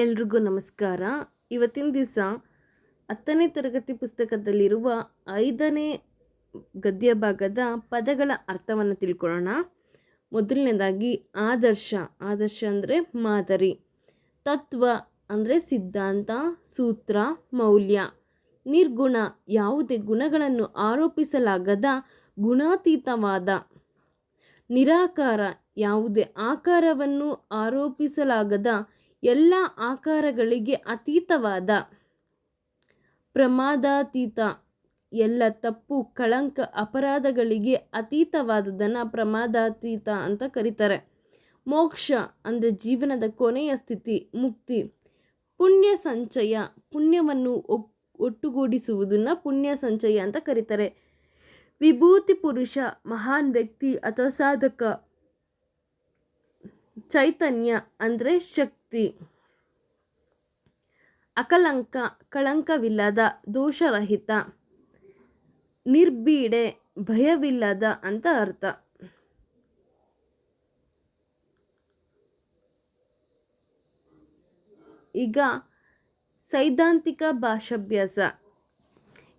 ಎಲ್ರಿಗೂ ನಮಸ್ಕಾರ. ಇವತ್ತಿನ ದಿವಸ ಹತ್ತನೇ ತರಗತಿ ಪುಸ್ತಕದಲ್ಲಿರುವ ಐದನೇ ಗದ್ಯ ಭಾಗದ ಪದಗಳ ಅರ್ಥವನ್ನು ತಿಳ್ಕೊಳ್ಳೋಣ. ಮೊದಲನೇದಾಗಿ ಆದರ್ಶ. ಆದರ್ಶ ಅಂದರೆ ಮಾದರಿ. ತತ್ವ ಅಂದರೆ ಸಿದ್ಧಾಂತ, ಸೂತ್ರ, ಮೌಲ್ಯ. ನಿರ್ಗುಣ ಯಾವುದೇ ಗುಣಗಳನ್ನು ಆರೋಪಿಸಲಾಗದ ಗುಣಾತೀತವಾದ ನಿರಾಕಾರ ಯಾವುದೇ ಆಕಾರವನ್ನು ಆರೋಪಿಸಲಾಗದ ಎಲ್ಲ ಆಕಾರಗಳಿಗೆ ಅತೀತವಾದ ಪ್ರಮಾದಾತೀತ ಎಲ್ಲ ತಪ್ಪು, ಕಳಂಕ ಅಪರಾಧಗಳಿಗೆ ಅತೀತವಾದದನ್ನು ಪ್ರಮಾದಾತೀತ ಅಂತ ಕರೀತಾರೆ. ಮೋಕ್ಷ ಅಂದರೆ ಜೀವನದ ಕೊನೆಯ ಸ್ಥಿತಿ, ಮುಕ್ತಿ. ಪುಣ್ಯ ಸಂಚಯ, ಪುಣ್ಯವನ್ನು ಒಟ್ಟುಗೂಡಿಸುವುದನ್ನ ಪುಣ್ಯ ಸಂಚಯ ಅಂತ ಕರೀತಾರೆ. ವಿಭೂತಿ ಪುರುಷ, ಮಹಾನ್ ವ್ಯಕ್ತಿ ಅಥವಾ ಸಾಧಕ. ಚೈತನ್ಯ ಅಂದರೆ ಶಕ್ತಿ ಅಕಲಂಕ, ಕಳಂಕವಿಲ್ಲದ, ದೋಷರಹಿತ ನಿರ್ಬೀಡೆ ಭಯವಿಲ್ಲದ ಅಂತ ಅರ್ಥ. ಈಗ ಸೈದ್ಧಾಂತಿಕ ಭಾಷಾಭ್ಯಾಸ.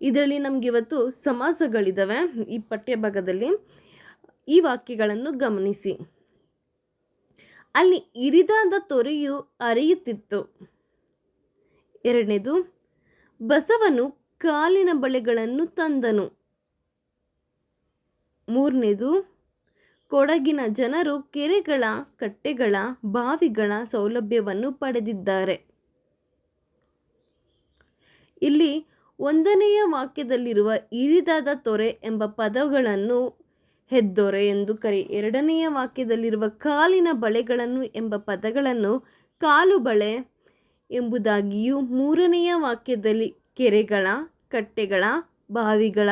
ಇದರಲ್ಲಿ ನಮಗಿವತ್ತು ಸಮಾಸಗಳಿದ್ದಾವೆ ಈ ಪಠ್ಯಭಾಗದಲ್ಲಿ ಈ ವಾಕ್ಯಗಳನ್ನು ಗಮನಿಸಿ. ಅಲ್ಲಿ ಇರಿದಾದ ತೊರೆಯು ಅರಿಯುತ್ತಿತ್ತು. ಎರಡನೇದು, ಬಸವನು ಕಾಲಿನ ಬಳೆಗಳನ್ನು ತಂದನು. ಮೂರನೇದು, ಕೊಡಗಿನ ಜನರು ಕೆರೆಗಳ, ಕಟ್ಟೆಗಳ, ಬಾವಿಗಳ ಸೌಲಭ್ಯವನ್ನು ಪಡೆದಿದ್ದಾರೆ. ಇಲ್ಲಿ ಒಂದನೆಯ ವಾಕ್ಯದಲ್ಲಿರುವ ಇರಿದಾದ ತೊರೆ ಎಂಬ ಪದಗಳನ್ನು ಹೆದ್ದೊರೆ ಎಂದು ಕರೆ. ಎರಡನೆಯ ವಾಕ್ಯದಲ್ಲಿರುವ ಕಾಲಿನ ಬಳೆಗಳನ್ನು ಎಂಬ ಪದಗಳನ್ನು ಕಾಲು ಬಳೆ ಎಂಬುದಾಗಿಯೂ ಮೂರನೆಯ ವಾಕ್ಯದಲ್ಲಿ ಕೆರೆಗಳ, ಕಟ್ಟೆಗಳ, ಬಾವಿಗಳ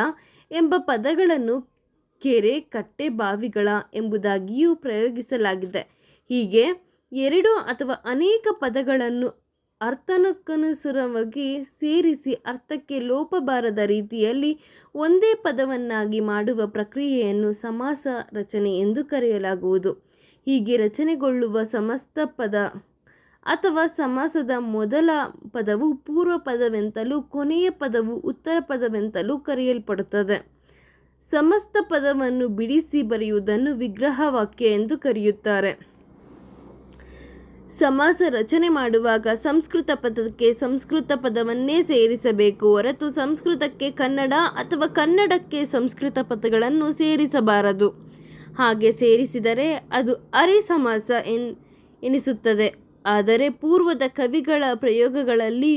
ಎಂಬ ಪದಗಳನ್ನು ಕೆರೆ, ಕಟ್ಟೆ, ಬಾವಿಗಳ ಎಂಬುದಾಗಿಯೂ ಪ್ರಯೋಗಿಸಲಾಗಿದೆ. ಹೀಗೆ ಎರಡು ಅಥವಾ ಅನೇಕ ಪದಗಳನ್ನು ಅರ್ಥಕ್ಕನುಸಾರವಾಗಿ ಸೇರಿಸಿ ಅರ್ಥಕ್ಕೆ ಲೋಪ ಬಾರದ ರೀತಿಯಲ್ಲಿ ಒಂದೇ ಪದವನ್ನಾಗಿ ಮಾಡುವ ಪ್ರಕ್ರಿಯೆಯನ್ನು ಸಮಾಸ ರಚನೆ ಎಂದು ಕರೆಯಲಾಗುವುದು. ಹೀಗೆ ರಚನೆಗೊಳ್ಳುವ ಸಮಸ್ತ ಪದ ಅಥವಾ ಸಮಾಸದ ಮೊದಲ ಪದವು ಪೂರ್ವ ಪದವೆಂತಲೂ ಕೊನೆಯ ಪದವು ಉತ್ತರ ಪದವೆಂತಲೂ ಕರೆಯಲ್ಪಡುತ್ತದೆ. ಸಮಸ್ತ ಪದವನ್ನು ಬಿಡಿಸಿ ಬರೆಯುವುದನ್ನು ವಿಗ್ರಹ ವಾಕ್ಯ ಎಂದು ಕರೆಯುತ್ತಾರೆ. ಸಮಾಸ ರಚನೆ ಮಾಡುವಾಗ ಸಂಸ್ಕೃತ ಪದಕ್ಕೆ ಸಂಸ್ಕೃತ ಪದವನ್ನೇ ಸೇರಿಸಬೇಕು ಹೊರತು ಸಂಸ್ಕೃತಕ್ಕೆ ಕನ್ನಡ ಅಥವಾ ಕನ್ನಡಕ್ಕೆ ಸಂಸ್ಕೃತ ಪದಗಳನ್ನು ಸೇರಿಸಬಾರದು. ಹಾಗೆ ಸೇರಿಸಿದರೆ ಅದು ಅರೆ ಸಮಾಸ ಎನ್, ಎನಿಸುತ್ತದೆ. ಆದರೆ ಪೂರ್ವದ ಕವಿಗಳ ಪ್ರಯೋಗಗಳಲ್ಲಿ,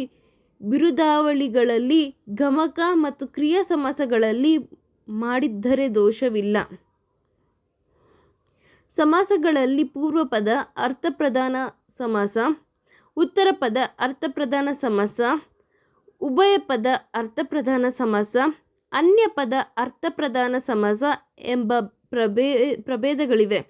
ಬಿರುದಾವಳಿಗಳಲ್ಲಿ ಗಮಕ ಮತ್ತು ಕ್ರಿಯಾ ಸಮಾಸಗಳಲ್ಲಿ ಮಾಡಿದ್ದರೆ ದೋಷವಿಲ್ಲ. ಸಮಾಸಗಳಲ್ಲಿ ಪೂರ್ವ ಪದ ಅರ್ಥಪ್ರಧಾನ ಸಮಾಸ, ಉತ್ತರ ಪದ ಅರ್ಥಪ್ರಧಾನ ಸಮಾಸ, ಉಭಯ ಪದ ಅರ್ಥಪ್ರಧಾನ ಸಮಾಸ, ಅನ್ಯ ಪದ ಅರ್ಥಪ್ರಧಾನ ಸಮಾಸ ಎಂಬ ಪ್ರಭೇ, ಪ್ರಭೇದಗಳಿವೆ.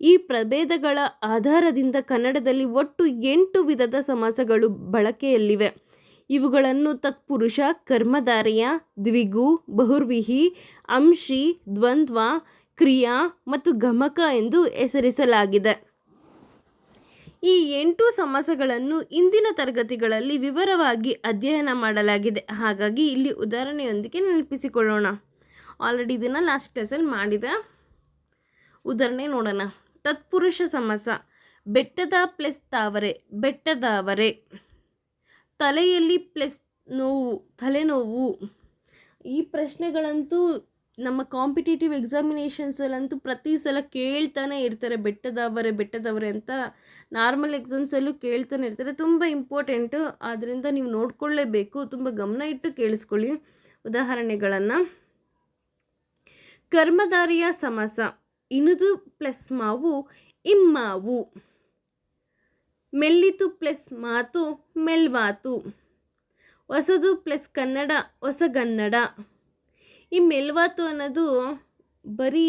ಈ ಪ್ರಭೇದಗಳ ಆಧಾರದಿಂದ ಕನ್ನಡದಲ್ಲಿ ಒಟ್ಟು ಎಂಟು ವಿಧದ ಸಮಾಸಗಳು ಬಳಕೆಯಲ್ಲಿವೆ. ಇವುಗಳನ್ನು ತತ್ಪುರುಷ, ಕರ್ಮಧಾರಯ, ದ್ವಿಗು, ಬಹುರ್ವಿಹಿ, ಅಂಶಿ, ದ್ವಂದ್ವ ಕ್ರಿಯಾ ಮತ್ತು ಗಮಕ ಎಂದು ಹೆಸರಿಸಲಾಗಿದೆ. ಈ ಎಂಟು ಸಮಾಸಗಳನ್ನು ಇಂದಿನ ತರಗತಿಗಳಲ್ಲಿ ವಿವರವಾಗಿ ಅಧ್ಯಯನ ಮಾಡಲಾಗಿದೆ. ಹಾಗಾಗಿ ಇಲ್ಲಿ ಉದಾಹರಣೆಯೊಂದಿಗೆ ನೆನಪಿಸಿಕೊಳ್ಳೋಣ. ಆಲ್ರೆಡಿ ಇದನ್ನು ಲಾಸ್ಟ್ ಕ್ಲಾಸಲ್ಲಿ ಮಾಡಿದ ಉದಾಹರಣೆ ನೋಡೋಣ. ತತ್ಪುರುಷ ಸಮಸ, ಬೆಟ್ಟದ ಪ್ಲಸ್ ತಾವರೆ, ಬೆಟ್ಟದಾವರೆ, ತಲೆಯಲ್ಲಿ ಪ್ಲಸ್ ನೋವು, ತಲೆನೋವು. ಈ ಪ್ರಶ್ನೆಗಳಂತೂ ನಮ್ಮ ಕಾಂಪಿಟೇಟಿವ್ ಎಕ್ಸಾಮಿನೇಷನ್ಸಲ್ಲಂತೂ ಪ್ರತಿ ಸಲ ಕೇಳ್ತಾನೆ ಇರ್ತಾರೆ, ಬೆಟ್ಟದವರೆ ಬೆಟ್ಟದವರೆ ಅಂತ ನಾರ್ಮಲ್ ಎಕ್ಸಾಮ್ಸಲ್ಲೂ ಕೇಳ್ತಾನೆ ಇರ್ತಾರೆ. ತುಂಬ ಇಂಪಾರ್ಟೆಂಟು ಆದ್ದರಿಂದ ನೀವು ನೋಡ್ಕೊಳ್ಳೇಬೇಕು. ತುಂಬ ಗಮನ ಇಟ್ಟು ಕೇಳಿಸ್ಕೊಳ್ಳಿ ಉದಾಹರಣೆಗಳನ್ನು. ಕರ್ಮಧಾರಿಯ ಸಮಾಸ, ಇನುದು ಪ್ಲಸ್ ಮಾವು, ಇಮ್ಮಾವು. ಮೆಲ್ಲಿತು ಪ್ಲಸ್ ಮಾತು, ಮೆಲ್ವಾತು. ಹೊಸದು ಪ್ಲಸ್ ಕನ್ನಡ ಹೊಸಗನ್ನಡ ಈ ಮೆಲ್ವಾತು ಅನ್ನೋದು ಬರೀ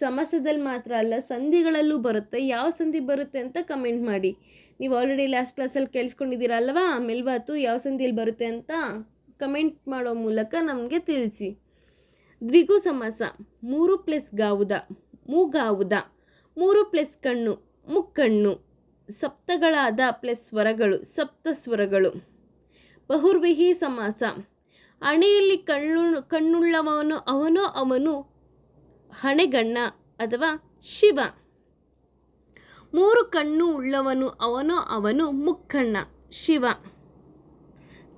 ಸಮಾಸದಲ್ಲಿ ಮಾತ್ರ ಅಲ್ಲ, ಸಂಧಿಗಳಲ್ಲೂ ಬರುತ್ತೆ. ಯಾವ ಸಂಧಿ ಬರುತ್ತೆ ಅಂತ ಕಮೆಂಟ್ ಮಾಡಿ. ನೀವು ಆಲ್ರೆಡಿ ಲಾಸ್ಟ್ ಕ್ಲಾಸಲ್ಲಿ ಕೇಳಿಸ್ಕೊಂಡಿದ್ದೀರ ಅಲ್ವಾ? ಮೆಲ್ವಾತು ಯಾವ ಸಂಧಿಯಲ್ಲಿ ಬರುತ್ತೆ ಅಂತ ಕಮೆಂಟ್ ಮಾಡೋ ಮೂಲಕ ನಮಗೆ ತಿಳಿಸಿ. ದ್ವಿಗು ಸಮಾಸ, ಮೂರು ಪ್ಲಸ್ ಗಾವುದ, ಮೂಗಾವುದ, ಮೂರು ಪ್ಲಸ್ ಕಣ್ಣು, ಮುಕ್ಕಣ್ಣು, ಸಪ್ತಗಳಾದ ಪ್ಲಸ್ ಸ್ವರಗಳು, ಸಪ್ತ ಸ್ವರಗಳು. ಬಹುರ್ವಿಹಿ ಸಮಾಸ ಹಣೆಯಲ್ಲಿ ಕಣ್ಣು, ಕಣ್ಣುಳ್ಳವನು ಅವನೋ, ಅವನು ಹಣೆಗಣ್ಣ ಅಥವಾ ಶಿವ. ಮೂರು ಕಣ್ಣು ಉಳ್ಳವನು ಅವನೋ, ಅವನು ಮುಕ್ಕಣ್ಣ ಶಿವ.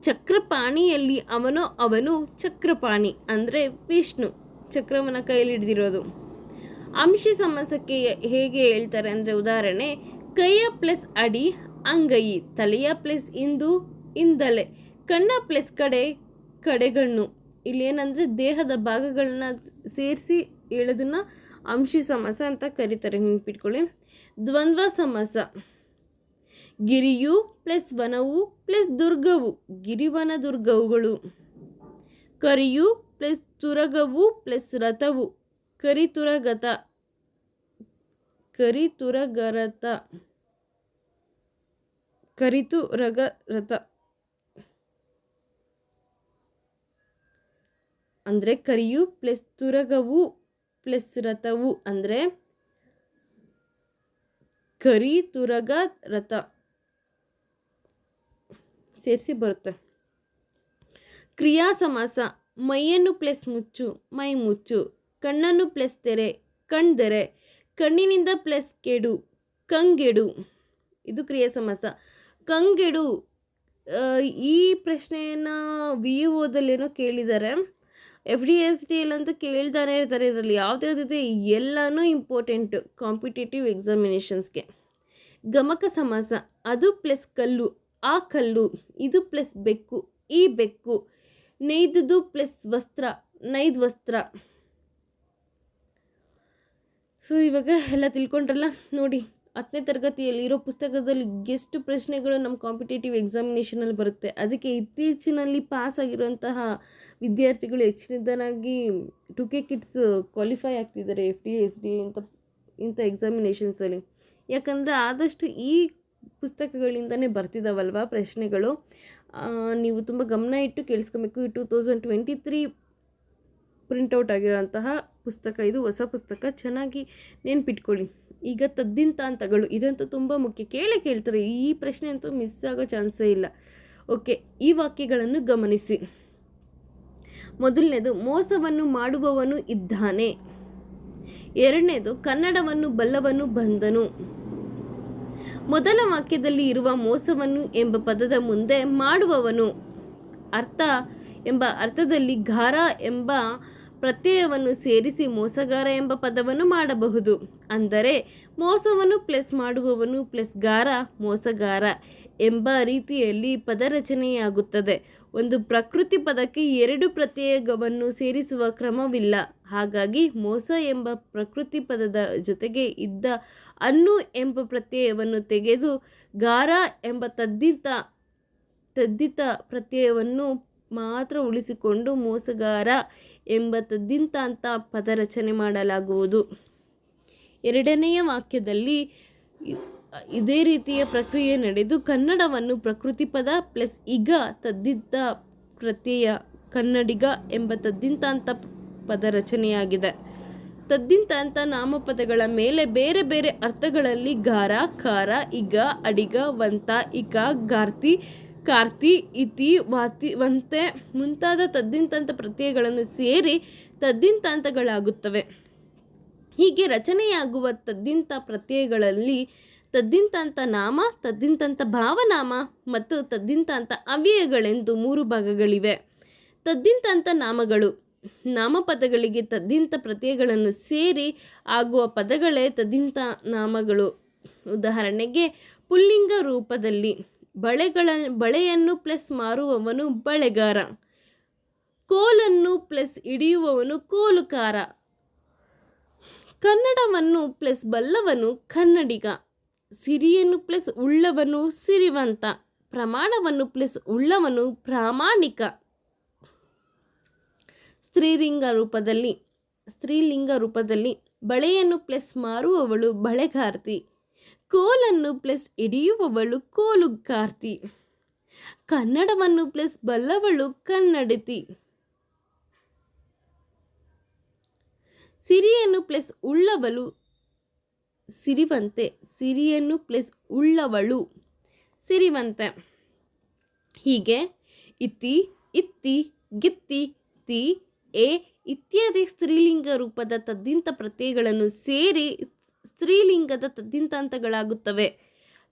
ಚಕ್ರಪಾಣಿಯಲ್ಲಿ ಅವನೋ, ಅವನು ಚಕ್ರಪಾಣಿ ಅಂದರೆ ವಿಷ್ಣು. ಚಕ್ರವನ ಕೈಯಲ್ಲಿ ಹಿಡಿದಿರೋದು. ಅಂಶಿ ಸಮಾಸಕ್ಕೆ ಹೇಗೆ ಹೇಳ್ತಾರೆ ಅಂದರೆ ಉದಾಹರಣೆ, ಕೈಯ ಪ್ಲಸ್ ಅಡಿ ಅಂಗೈ, ತಲೆಯ ಪ್ಲಸ್ ಇಂದು, ಇಂದಲೆ. ಕಣ್ಣ ಪ್ಲಸ್ ಕಡೆ ಕಡೆಗಣ್ಣು. ಇಲ್ಲೇನಂದರೆ ದೇಹದ ಭಾಗಗಳನ್ನ ಸೇರಿಸಿ ಹೇಳೋದನ್ನ ಅಂಶಿ ಸಮಾಸ ಅಂತ ಕರೀತಾರೆ. ನೆನ್ಪಿಟ್ಕೊಳ್ಳಿ. ದ್ವಂದ್ವ ಸಮಾಸ. ಗಿರಿಯು ಪ್ಲಸ್ ವನವು ಪ್ಲಸ್ ದುರ್ಗವು. ಗಿರಿವನ ದುರ್ಗವುಗಳು. ಕರಿಯು ಪ್ಲಸ್ ತುರಗವು ಪ್ಲಸ್ ರಥವು. ಕರಿತುರಗತ. ಕರಿತುರಗರಥ. ಕರಿತು ರಗ ರಥ ಅಂದರೆ ಕರಿಯು ಪ್ಲಸ್ ತುರಗವು ಪ್ಲಸ್ ರಥವು ಅಂದರೆ ಕರಿ, ತುರಗ, ರಥ ಸೇರಿಸಿ ಬರುತ್ತೆ. ಕ್ರಿಯಾ ಸಮಾಸ ಮೈಯನ್ನು ಪ್ಲಸ್ ಮುಚ್ಚು, ಮೈ ಮುಚ್ಚು, ಕಣ್ಣನ್ನು ಪ್ಲಸ್ ತೆರೆ ಕಣ್ದೆರೆ ಕಣ್ಣಿನಿಂದ ಪ್ಲಸ್ ಕೆಡು, ಕಂಗೆಡು, ಇದು ಕ್ರಿಯಾ ಸಮಾಸ ಕಂಗೆಡು ಈ ಪ್ರಶ್ನೆಯನ್ನು ವಿ ಓದಲ್ಲೇನೋ ಕೇಳಿದ್ದಾರೆ ಎಫ್ ಡಿ ಎಸ್ ಡಿ ಅಂತೂ ಕೇಳ್ತಾನೆ ಇರ್ತಾರೆ ಇದರಲ್ಲಿ. ಯಾವುದ್ಯಾವ್ದಿದೆ ಎಲ್ಲನೂ ಇಂಪಾರ್ಟೆಂಟು ಕಾಂಪಿಟೇಟಿವ್ ಎಕ್ಸಾಮಿನೇಷನ್ಸ್ಗೆ ಗಮಕ ಸಮಾಸ, ಅದು ಪ್ಲಸ್ ಕಲ್ಲು, ಆ ಕಲ್ಲು, ಇದು ಪ್ಲಸ್ ಬೆಕ್ಕು, ಈ ಬೆಕ್ಕು ನೈದದು ಪ್ಲಸ್ ವಸ್ತ್ರ ನೈದ್ ವಸ್ತ್ರ. ಸೊ ಇವಾಗ ಎಲ್ಲ ತಿಳ್ಕೊಂಡ್ರಲ್ಲ? ನೋಡಿ. ಹತ್ತನೇ ತರಗತಿಯಲ್ಲಿ ಇರೋ ಪುಸ್ತಕದಲ್ಲಿ ಎಷ್ಟು ಪ್ರಶ್ನೆಗಳು ನಮ್ಮ ಕಾಂಪಿಟೇಟಿವ್ ಎಕ್ಸಾಮಿನೇಷನಲ್ಲಿ ಬರುತ್ತೆ. ಅದಕ್ಕೆ ಇತ್ತೀಚಿನಲ್ಲಿ ಪಾಸ್ ಆಗಿರುವಂತಹ ವಿದ್ಯಾರ್ಥಿಗಳು ಹೆಚ್ಚಿನದಾಗಿ ಟು ಕೆ ಕಿಟ್ಸ್ ಕ್ವಾಲಿಫೈ ಆಗ್ತಿದ್ದಾರೆ ಎಫ್ ಡಿ ಎಸ್ ಡಿ ಇಂಥ ಇಂಥ ಎಕ್ಸಾಮಿನೇಷನ್ಸಲ್ಲಿ ಯಾಕಂದರೆ ಆದಷ್ಟು ಈ ಪುಸ್ತಕಗಳಿಂದನೇ ಬರ್ತಿದ್ದಾವಲ್ವ ಪ್ರಶ್ನೆಗಳು? ನೀವು ತುಂಬ ಗಮನ ಇಟ್ಟು ಕೇಳಿಸ್ಕೊಬೇಕು. Two thousand twenty three printout ಆಗಿರೋಂತಹ ಪುಸ್ತಕ, ಇದು ಹೊಸ ಪುಸ್ತಕ. ಚೆನ್ನಾಗಿ ನೆನ್ಪಿಟ್ಕೊಳ್ಳಿ. ಈಗ ತದ್ದಿಂತಾಂತಗಳು. ಇದಂತೂ ತುಂಬ ಮುಖ್ಯ. ಕೇಳೇ ಕೇಳ್ತಾರೆ, ಈ ಪ್ರಶ್ನೆ ಅಂತೂ ಮಿಸ್ ಆಗೋ ಚಾನ್ಸೇ ಇಲ್ಲ. ಓಕೆ, ಈ ವಾಕ್ಯಗಳನ್ನು ಗಮನಿಸಿ. ಮೊದಲನೇದು, ಮೋಸವನ್ನು ಮಾಡುವವನು ಇದ್ದಾನೆ. ಎರಡನೇದು, ಕನ್ನಡವನ್ನು ಬಲ್ಲವನು ಬಂದನು. ಮೊದಲ ವಾಕ್ಯದಲ್ಲಿ ಇರುವ ಮೋಸವನ್ನು ಎಂಬ ಪದದ ಮುಂದೆ ಮಾಡುವವನು. ಅರ್ಥ ಎಂಬ ಅರ್ಥದಲ್ಲಿ ಘಾರ ಎಂಬ ಪ್ರತ್ಯಯವನ್ನು ಸೇರಿಸಿ ಮೋಸಗಾರ ಎಂಬ ಪದವನ್ನು ಮಾಡಬಹುದು. ಅಂದರೆ, ಮೋಸವನ್ನು ಪ್ಲಸ್ ಮಾಡುವವನು ಪ್ಲಸ್ ಗಾರ ಮೋಸಗಾರ ಎಂಬ ರೀತಿಯಲ್ಲಿ ಪದರಚನೆಯಾಗುತ್ತದೆ ಒಂದು ಪ್ರಕೃತಿ ಪದಕ್ಕೆ ಎರಡು ಪ್ರತ್ಯಯವನ್ನು ಸೇರಿಸುವ ಕ್ರಮವಿಲ್ಲ. ಹಾಗಾಗಿ, ಮೋಸ ಎಂಬ ಪ್ರಕೃತಿ ಪದದ ಜೊತೆಗೆ ಇದ್ದ ಅನ್ನು ಎಂಬ ಪ್ರತ್ಯಯವನ್ನು ತೆಗೆದು, ಗಾರ ಎಂಬ ತದ್ದಿತ ತದ್ದಿತ ಪ್ರತ್ಯಯವನ್ನು ಮಾತ್ರ ಉಳಿಸಿಕೊಂಡು ಮೋಸಗಾರ ಎಂಬ ತದ್ದಿಂತಾಂತ ಪದ ರಚನೆ ಮಾಡಲಾಗುವುದು. ಎರಡನೆಯ ವಾಕ್ಯದಲ್ಲಿ ಇದೇ ರೀತಿಯ ಪ್ರಕ್ರಿಯೆ ನಡೆದು ಕನ್ನಡವನ್ನು ಪ್ರಕೃತಿ ಪದ ಪ್ಲಸ್ ಈಗ ತದ್ದಿದ್ದ ಪ್ರತ್ಯಯ ಕನ್ನಡಿಗ ಎಂಬ ತದ್ದಿಂತಾಂತ ಪದ ರಚನೆಯಾಗಿದೆ ತದ್ದಿಂತಾಂತ ನಾಮಪದಗಳ ಮೇಲೆ ಬೇರೆ ಬೇರೆ ಅರ್ಥಗಳಲ್ಲಿ ಗಾರ, ಖಾರ, ಇಗ, ಅಡಿಗ, ವಂತ, ಇಕ, ಗಾರ್ತಿ ಕಾರ್ತಿ, ಇತಿ, ವಾತಿ ವಂತೆ ಮುಂತಾದ ತದ್ದಿಂತಂತ ಪ್ರತ್ಯಯಗಳನ್ನು ಸೇರಿ ತದ್ದಿಂತಾಂತಗಳಾಗುತ್ತವೆ. ಹೀಗೆ ರಚನೆಯಾಗುವ ತದ್ದಿಂತ ಪ್ರತ್ಯಯಗಳಲ್ಲಿ ತದ್ದಿಂತಾಂತ ನಾಮ, ತದ್ದಿಂತಾಂತ ಭಾವನಾಮ ಮತ್ತು ತದ್ದಿಂತಾಂತ ಅವ್ಯಯಗಳೆಂದು ಮೂರು ಭಾಗಗಳಿವೆ. ತದ್ದಿಂತಾಂತ ನಾಮಗಳು ನಾಮಪದಗಳಿಗೆ ತದ್ದಿಂತ ಪ್ರತ್ಯಯಗಳನ್ನು ಸೇರಿ ಆಗುವ ಪದಗಳೇ ತದ್ದಿಂತ ನಾಮಗಳು. ಉದಾಹರಣೆಗೆ, ಪುಲ್ಲಿಂಗ ರೂಪದಲ್ಲಿ ಬಳೆಗಳ, ಬಳೆಯನ್ನು ಪ್ಲಸ್ ಮಾರುವವನು ಬಳೆಗಾರ. ಕೋಲನ್ನು ಪ್ಲಸ್ ಹಿಡಿಯುವವನು ಕೋಲುಕಾರ. ಕನ್ನಡವನ್ನು ಪ್ಲಸ್ ಬಲ್ಲವನು ಕನ್ನಡಿಗ. ಸಿರಿಯನ್ನು ಪ್ಲಸ್ ಉಳ್ಳವನು ಸಿರಿವಂತ. ಪ್ರಮಾಣವನ್ನು ಪ್ಲಸ್ ಉಳ್ಳವನು ಪ್ರಾಮಾಣಿಕ. ಸ್ತ್ರೀಲಿಂಗ ರೂಪದಲ್ಲಿ ಸ್ತ್ರೀಲಿಂಗ ರೂಪದಲ್ಲಿ ಬಳೆಯನ್ನು ಪ್ಲಸ್ ಮಾರುವವಳು ಬಳೆಗಾರ್ತಿ. ಕೋಲನ್ನು ಪ್ಲಸ್ ಹಿಡಿಯುವವಳು ಕೋಲುಗಾರ್ತಿ ಕನ್ನಡವನ್ನು ಪ್ಲಸ್ ಬಲ್ಲವಳು ಕನ್ನಡತಿ. ಸಿರಿಯನ್ನು ಪ್ಲಸ್ ಉಳ್ಳವಳು ಸಿರಿವಂತೆ, ಸಿರಿಯನ್ನು ಪ್ಲಸ್ ಉಳ್ಳವಳು ಸಿರಿವಂತೆ. ಹೀಗೆ ಇತ್ತಿ ಇತ್ತಿ, ಗಿತ್ತಿ, ತಿ, ಎ ಇತ್ಯಾದಿ ಸ್ತ್ರೀಲಿಂಗ ರೂಪದ ತದ್ದಿಂತ ಪ್ರತ್ಯಯಗಳನ್ನು ಸೇರಿ ಸ್ತ್ರೀಲಿಂಗದ ತದ್ದಿಂತಾಂತಗಳಾಗುತ್ತವೆ.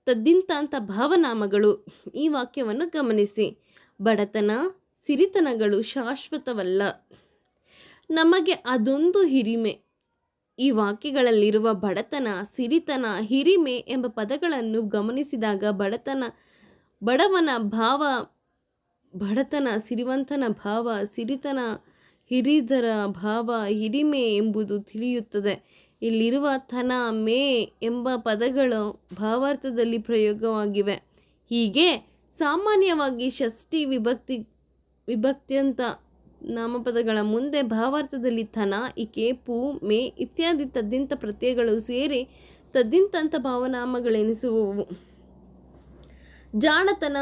ತದ್ದಿಂತಾಂತ ಭಾವನಾಮಗಳು. ಈ ವಾಕ್ಯವನ್ನು ಗಮನಿಸಿ. ಬಡತನ, ಸಿರಿತನಗಳು ಶಾಶ್ವತವಲ್ಲ. ನಮಗೆ ಅದೊಂದು ಹಿರಿಮೆ. ಈ ವಾಕ್ಯಗಳಲ್ಲಿರುವ ಬಡತನ, ಸಿರಿತನ, ಹಿರಿಮೆ ಎಂಬ ಪದಗಳನ್ನು ಗಮನಿಸಿದಾಗ ಬಡತನ, ಬಡವನ ಭಾವ, ಬಡತನ, ಸಿರಿವಂತನ ಭಾವ, ಸಿರಿತನ, ಹಿರಿದರ ಭಾವ, ಹಿರಿಮೆ ಎಂಬುದು ತಿಳಿಯುತ್ತದೆ. ಇಲ್ಲಿರುವ ಥನ ಮೇ ಎಂಬ ಪದಗಳು ಭಾವಾರ್ಥದಲ್ಲಿ ಪ್ರಯೋಗವಾಗಿವೆ. ಹೀಗೆ ಸಾಮಾನ್ಯವಾಗಿ ಷಷ್ಠಿ ವಿಭಕ್ತಿ, ವಿಭಕ್ತ್ಯಂತ ನಾಮಪದಗಳ ಮುಂದೆ ಭಾವಾರ್ಥದಲ್ಲಿ ಥನ, ಇಕೆ, ಪೂ, ಮೇ ಇತ್ಯಾದಿ ತದ್ದಿಂತ ಪ್ರತ್ಯಯಗಳು ಸೇರಿ ತದ್ದಿಂತಂಥ ಭಾವನಾಮಗಳೆನಿಸುವವು. ಜಾಣತನ,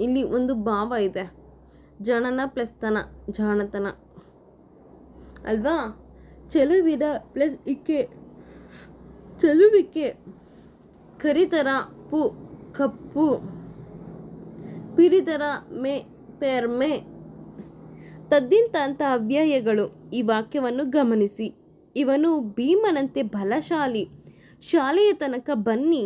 ಇಲ್ಲಿ ಒಂದು ಭಾವ ಇದೆ. ಜನನ ಪ್ಲಸ್ ತನ, ಜಾಣತನ. ಅಲ್ವಾ? ಚೆಲುವಿನ ಪ್ಲಸ್ ಇಕ್ಕೆ ಚೆಲುವಿಕೆ ಕರಿತರ ಪು, ಕಪ್ಪು, ಪಿರಿತರ ಮೆ ಪೆರ್ಮೆ ತದ್ದಿಂತಹ ಅವ್ಯಯಗಳು ಈ ವಾಕ್ಯವನ್ನು ಗಮನಿಸಿ. ಇವನು ಭೀಮನಂತೆ ಬಲಶಾಲಿ, ಶಾಲೆಯ ತನಕ ಬನ್ನಿ,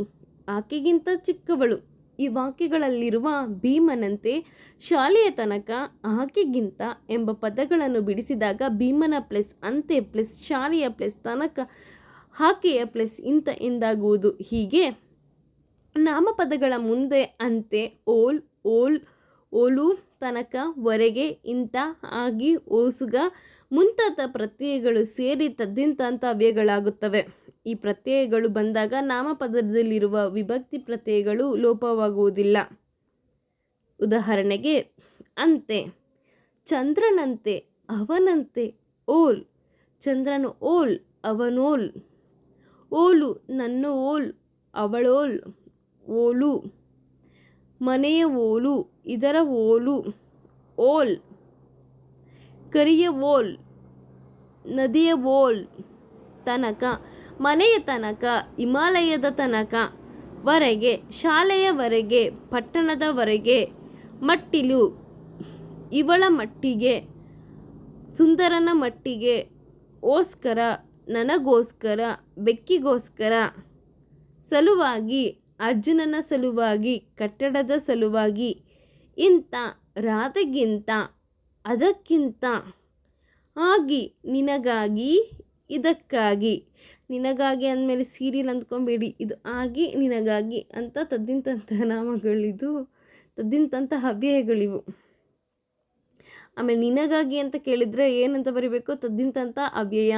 ಆಕೆಗಿಂತ ಚಿಕ್ಕವಳು. ಈ ವಾಕ್ಯಗಳಲ್ಲಿರುವ ಭೀಮನಂತೆ ಶಾಲೆಯ ತನಕ ಆಕೆಗಿಂತ ಎಂಬ ಪದಗಳನ್ನು ಬಿಡಿಸಿದಾಗ ಭೀಮನ ಪ್ಲಸ್ ಅಂತೆ ಪ್ಲಸ್ ಶಾಲೆಯ ಪ್ಲಸ್ ತನಕ ಆಕೆಯ ಪ್ಲಸ್ ಇಂತ ಎಂದಾಗುವುದು. ಹೀಗೆ ನಾಮಪದಗಳ ಮುಂದೆ ಅಂತೆ ಓಲ್ ಓಲ್, ಓಲು ತನಕ ವರೆಗೆ ಇಂತ, ಆಗಿ, ಓಸುಗ ಮುಂತಾದ ಪ್ರತ್ಯಯಗಳು ಸೇರಿ ತದ್ದಿಂತ ವ್ಯಗಳಾಗುತ್ತವೆ ಈ ಪ್ರತ್ಯಯಗಳು ಬಂದಾಗ ನಾಮಪದದಲ್ಲಿರುವ ವಿಭಕ್ತಿ ಪ್ರತ್ಯಯಗಳು ಲೋಪವಾಗುವುದಿಲ್ಲ. ಉದಾಹರಣೆಗೆ ಅಂತೆ, ಚಂದ್ರನಂತೆ, ಅವನಂತೆ, ಓಲ್, ಚಂದ್ರನು ಓಲ್, ಅವನೋಲ್, ಓಲು ನನ್ನ ಓಲ್, ಅವಳೋಲ್, ಓಲು, ಮನೆಯ ಓಲು, ಇದರ ಓಲು, ಓಲ್, ಕರಿಯ ಓಲ್, ನದಿಯ ಓಲ್ ತನಕ, ಮನೆಯ ತನಕ, ಹಿಮಾಲಯದ ತನಕ, ವರೆಗೆ ಶಾಲೆಯವರೆಗೆ ಪಟ್ಟಣದವರೆಗೆ ಮಟ್ಟಿಲು. ಇವಳ ಮಟ್ಟಿಗೆ, ಸುಂದರನ ಮಟ್ಟಿಗೆ ಓಸ್ಕರ, ನನಗೋಸ್ಕರ, ಬೆಕ್ಕಿಗೋಸ್ಕರ ಸಲುವಾಗಿ, ಅರ್ಜುನನ ಸಲುವಾಗಿ, ಕಟ್ಟಡದ ಸಲುವಾಗಿ, ಇಂಥ ರಾಧೆಗಿಂತ ಅದಕ್ಕಿಂತ ಆಗಿ ನಿನಗಾಗಿ, ಇದಕ್ಕಾಗಿ. ನಿನಗಾಗಿ ಅಂದಮೇಲೆ ಸೀರಿಯಲ್ ಅಂದ್ಕೊಂಬೇಡಿ, ಇದು ಆಗಿ ನಿನಗಾಗಿ ಅಂತ ತದ್ದಿಂತ ನಾಮಗಳಿದು ತದ್ದಿಂತಂಥ ಅವ್ಯಯಗಳಿವು ಆಮೇಲೆ ನಿನಗಾಗಿ ಅಂತ ಕೇಳಿದರೆ ಏನಂತ ಬರಿಬೇಕು? ತದ್ದಿಂತಹ ಅವ್ಯಯ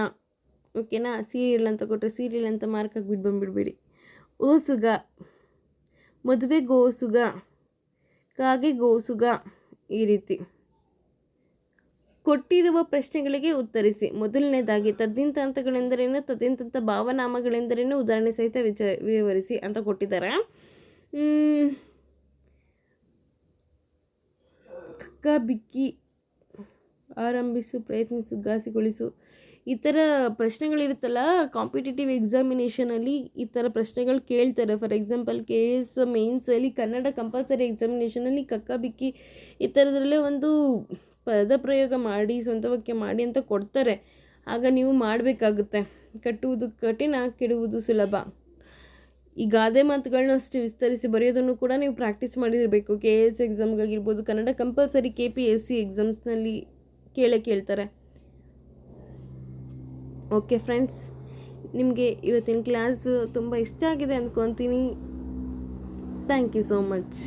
ಓಕೆನಾ ಸೀರಿಯಲ್ ಅಂತ ಕೊಟ್ಟರೆ ಸೀರಿಯಲ್ ಅಂತ ಮಾರ್ಕ್ ಹಾಕ್ಬಿಟ್ಟು ಬಂದುಬಿಡ್ಬೇಡಿ. ಓಸುಗ. ಮದುವೆ ಗೋಸುಗ ಕಾಗೆ ಗೋಸುಗ ಈ ರೀತಿ. ಕೊಟ್ಟಿರುವ ಪ್ರಶ್ನೆಗಳಿಗೆ ಉತ್ತರಿಸಿ. ಮೊದಲನೇದಾಗಿ ತದ್ದಿಂತಾಂತಗಳೆಂದರೇನು ತದ್ದಿಂತ ಭಾವನಾಮಗಳೆಂದರೇನು? ಉದಾಹರಣೆ ಸಹಿತ ವಿಚ, ವಿವರಿಸಿ ಅಂತ ಕೊಟ್ಟಿದ್ದಾರೆ. ಮ್, ಕಕ್ಕ ಬಿಕ್ಕಿ ಆರಂಭಿಸು ಪ್ರಯತ್ನಿಸು ಘಾಸಿಗೊಳಿಸು. ಈ ಥರ ಪ್ರಶ್ನೆಗಳಿರುತ್ತಲ್ಲ ಕಾಂಪಿಟೇಟಿವ್ ಎಕ್ಸಾಮಿನೇಷನಲ್ಲಿ ಈ ಥರ ಪ್ರಶ್ನೆಗಳು ಕೇಳ್ತಾರೆ. ಫಾರ್ ಎಕ್ಸಾಂಪಲ್ ಕೆ ಎಸ್ ಮೇನ್ಸಲ್ಲಿ ಕನ್ನಡ ಕಂಪಲ್ಸರಿ ಎಕ್ಸಾಮಿನೇಷನಲ್ಲಿ ಕಕ್ಕ ಬಿಕ್ಕಿ ಈ ಥರದ್ರಲ್ಲೇ ಒಂದು ಪದ ಪ್ರಯೋಗ ಮಾಡಿ ಸ್ವಂತ ವಾಕ್ಯ ಮಾಡಿ ಅಂತ ಕೊಡ್ತಾರೆ. ಆಗ ನೀವು ಮಾಡಬೇಕಾಗುತ್ತೆ. ಕಟ್ಟುವುದು ಕಠಿಣ ಕೆಡುವುದು ಸುಲಭ. ಈ ಗಾದೆ ಮಾತುಗಳನ್ನ ಅಷ್ಟು ವಿಸ್ತರಿಸಿ ಬರೆಯೋದನ್ನು ಕೂಡ ನೀವು ಪ್ರಾಕ್ಟೀಸ್ ಮಾಡಿರಬೇಕು K A S ಎಕ್ಸಾಮ್ಗಾಗಿರ್ಬೋದು Kannada compulsory K P S C ಎಕ್ಸಾಮ್ಸ್ನಲ್ಲಿ ಕೇಳೇ ಕೇಳ್ತಾರೆ. ಓಕೆ ಫ್ರೆಂಡ್ಸ್ ನಿಮಗೆ ಇವತ್ತಿನ ಕ್ಲಾಸ್ ತುಂಬ ಇಷ್ಟ ಆಗಿದೆ ಅಂದ್ಕೊತೀನಿ. Thank you so much